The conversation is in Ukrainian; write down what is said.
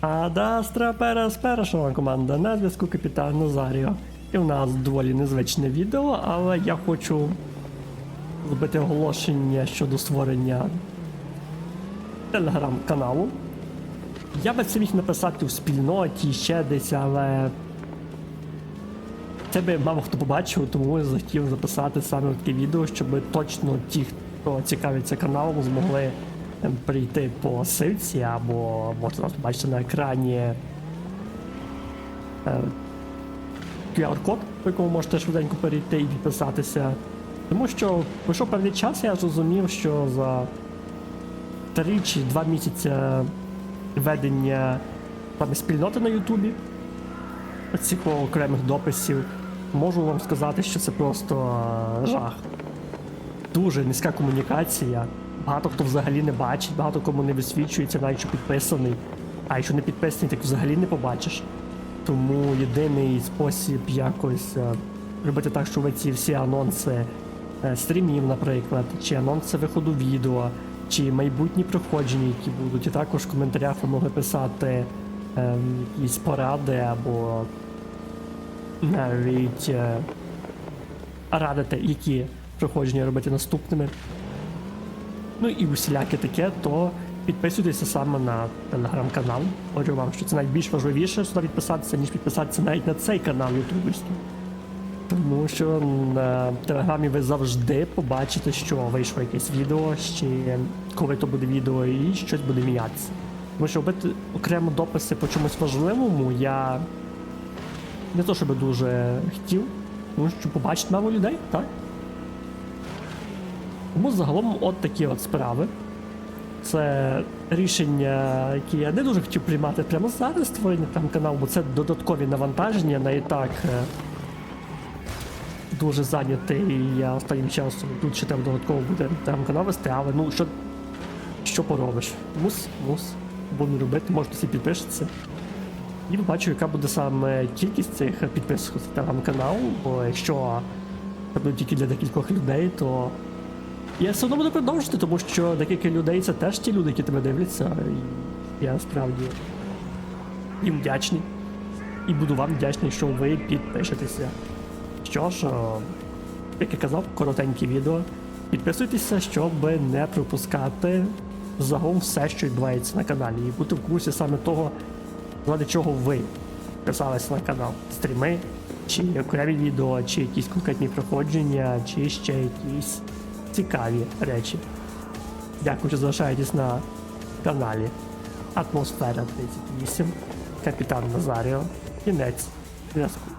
Адастра Перес першого команда на зв'язку капітан Назаріо. І в нас доволі незвичне відео, але я хочу зробити оголошення щодо створення телеграм-каналу. Я би це міг написати у спільноті ще десь, але це би мало хто побачив, тому я захотів записати саме таке відео, щоб точно ті, хто цікавиться каналом, змогли прийти по силці або можна бачити на екрані е, QR-код, по якому можете швиденько перейти і підписатися. Тому що пройшов певний час, я зрозумів, що за 3 чи 2 місяці ведення саме спільноти на Ютубі цих окремих дописів, можу вам сказати, що це просто жах. Дуже низька комунікація. Багато хто взагалі не бачить, багато кому не висвічується, навіть що підписаний. А якщо не підписаний, так взагалі не побачиш. Тому єдиний спосіб якось е, робити так, щоб ці всі анонси е, стрімів, наприклад, чи анонси виходу відео, чи майбутні проходження, які будуть, і також в коментарях ви могли писати ем, якісь поради або навіть е, радити, які проходження робити наступними. Ну і усіляке таке, то підписуйтеся саме на телеграм-канал. Говорю вам, що це найбільш важливіше сюди підписатися, ніж підписатися навіть на цей канал ютуберський. Тому що на телеграмі ви завжди побачите, що вийшло якесь відео, чи коли то буде відео, і щось буде мінятися. Тому що робити окремо дописи по чомусь важливому, я не то щоб дуже хотів, тому що побачить мало людей, так? Тому загалом от такі от справи. Це рішення, які я не дуже хотів приймати прямо зараз створення там каналу, бо це додаткові навантаження на і так е, дуже зайнятий. Я останнім часом тут ще там додатково буде там канал вести, але ну що, що поробиш? Мус, мус. Буду робити, може всі підпишеться. І побачу, яка буде саме кількість цих підписок на телеграм-канал, бо якщо це буде тільки для декількох людей, то я все одно буду продовжувати, тому що декілька людей це теж ті люди, які тебе дивляться. І я справді їм вдячний. І буду вам вдячний, що ви підпишетеся. Що ж, о, як я казав, коротеньке відео. Підписуйтеся, щоб не пропускати загалом все, що відбувається на каналі, і бути в курсі саме того, заради чого ви писалися на канал. Стріми, чи окремі відео, чи якісь конкретні проходження, чи ще якісь цікаві речі. Дякую, що залишаєтесь на каналі Атмосфера 38, Капітан Назаріо, кінець зв'язку.